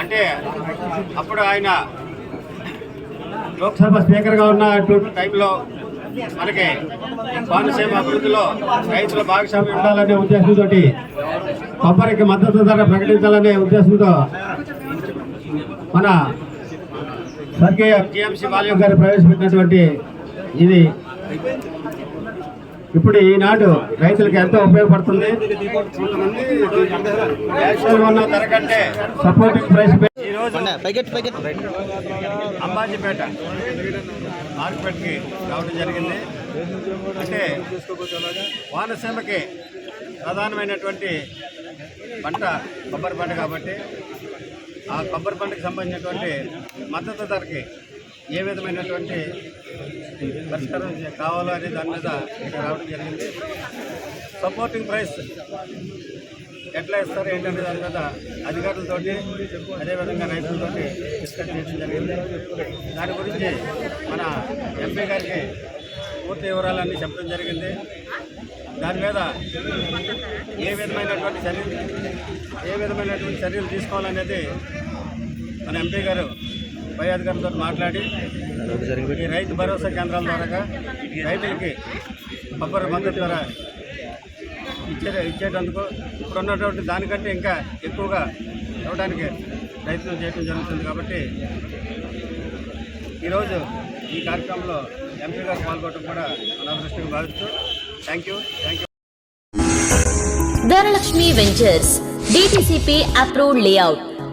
అంటే అప్పుడు ఆయన లోక్సభ స్పీకర్గా ఉన్న టైంలో మనకి కోనసీమ అభివృద్ధిలో రైతుల భాగస్వామ్యం ఉండాలనే ఉద్దేశంతో కొబ్బరికి మద్దతు ధర ప్రకటించాలనే ఉద్దేశంతో మన స్వర్గీయ టీఎంసీ బాలయ్య గారు ప్రవేశపెట్టినటువంటి ఇది ఇప్పుడు ఈనాడు రైతులకు ఎంతో ఉపయోగపడుతుంది. సపోర్టింగ్ ప్రైస్ ఈరోజు అంబాజీపేట మార్కెట్కి రావడం జరిగింది. అంటే వానసీమకి ప్రధానమైనటువంటి పంట కొబ్బరి పంట కాబట్టి ఆ కొబ్బరి పంటకు సంబంధించినటువంటి మద్దతు ధరకి ఏ విధమైనటువంటి పరిష్కారం కావాలో అనే దాని మీద ఇక్కడ రావడం జరిగింది. సపోర్టింగ్ ప్రైస్ ఎట్లా ఇస్తారు ఏంటనే దాని మీద అధికారులతోటి అదేవిధంగా రైతులతోటి డిస్కస్ చేయడం జరిగింది. దాని గురించి మన ఎంపీ గారికి పూర్తి వివరాలన్నీ చెప్పడం జరిగింది. దాని మీద ఏ విధమైనటువంటి చర్యలు ఏ విధమైనటువంటి చర్యలు తీసుకోవాలనేది మన ఎంపీ గారు పై అధికారులతో మాట్లాడి ఈ రైతు భరోసా కేంద్రాల ద్వారా రైతులకి కొబ్బరి మద్దతు ద్వారా ఇచ్చే ఇచ్చేటందుకు ఇప్పుడు ఉన్నటువంటి దానికంటే ఇంకా ఎక్కువగా ఇవ్వడానికి ప్రయత్నం చేయడం జరుగుతుంది కాబట్టి ఈరోజు ఈ కార్యక్రమంలో ఎంపీ గారు పాల్గొనడం కూడా మన దృష్టికి భావిస్తూ thank you thank you. Dhanalakshmi ventures DTCP approved layout